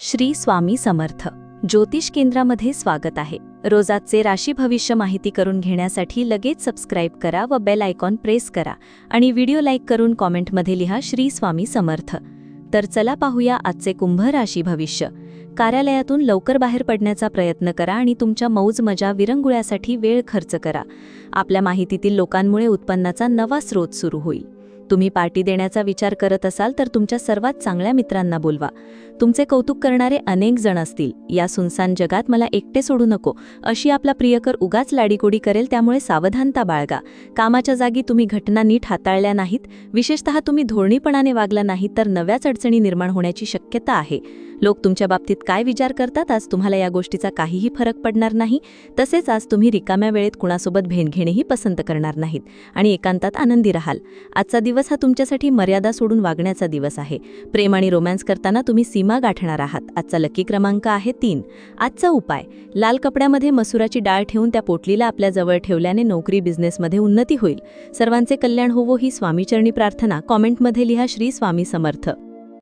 श्री स्वामी समर्थ. ज्योतिष केंद्रामध्ये स्वागत आहे. रोजाचे राशी भविष्य माहिती करून घेण्यासाठी लगेच सबस्क्राईब करा व बेल आयकॉन प्रेस करा आणि व्हिडिओ लाईक करून कॉमेंटमध्ये लिहा श्री स्वामी समर्थ. तर चला पाहूया आजचे कुंभ राशी भविष्य. कार्यालयातून लवकर बाहेर पडण्याचा प्रयत्न करा आणि तुमच्या मौज मजा विरंगुळ्यासाठी वेळ खर्च करा. आपल्या माहितीतील लोकांमुळे उत्पन्नाचा नवा स्रोत सुरू होईल. तुम्ही पार्टी देण्याचा विचार करत असाल तर तुमच्या सर्वात चांगल्या मित्रांना बोलवा. तुमचे कौतुक करणारे अनेक जण असतील. या सुनसान जगात मला एकटे सोडू नको. अशी आपला प्रियकर उगाच लाडीकोडी करेल त्यामुळे सावधानता बाळगा. कामाच्या जागी तुम्ही घटना नीट हाताळल्या नाहीत. विशेषतः तुम्ही धोरणीपणाने वागला नाही तर नव्याच अडचणी निर्माण होण्याची शक्यता आहे. लोक तुमच्या बाबतीत काय विचार करतात? आज तुम्हाला या गोष्टीचा काहीही फरक पडणार नाही. तसेच आज तुम्ही रिकाम्या वेळेत कुणासोबत भेट घेणेही पसंत करणार नाहीत आणि एकांतात आनंदी राहाल. आजचा दिवस हा तुमच्यासाठी मर्यादा सोडून वागण्याचा दिवस आहे. प्रेम आणि रोमॅन्स करताना तुम्ही सीमा गाठणार आहात. आजचा लकी क्रमांक आहे तीन. आजचा उपाय. लाल कपड्यामध्ये मसुराची डाळ ठेवून त्या पोटलीला आपल्या जवळ ठेवल्याने नोकरी बिझनेसमध्ये उन्नती होईल. सर्वांचे कल्याण होवो ही स्वामीचरणी प्रार्थना. कॉमेंटमध्ये लिहा श्री स्वामी समर्थ.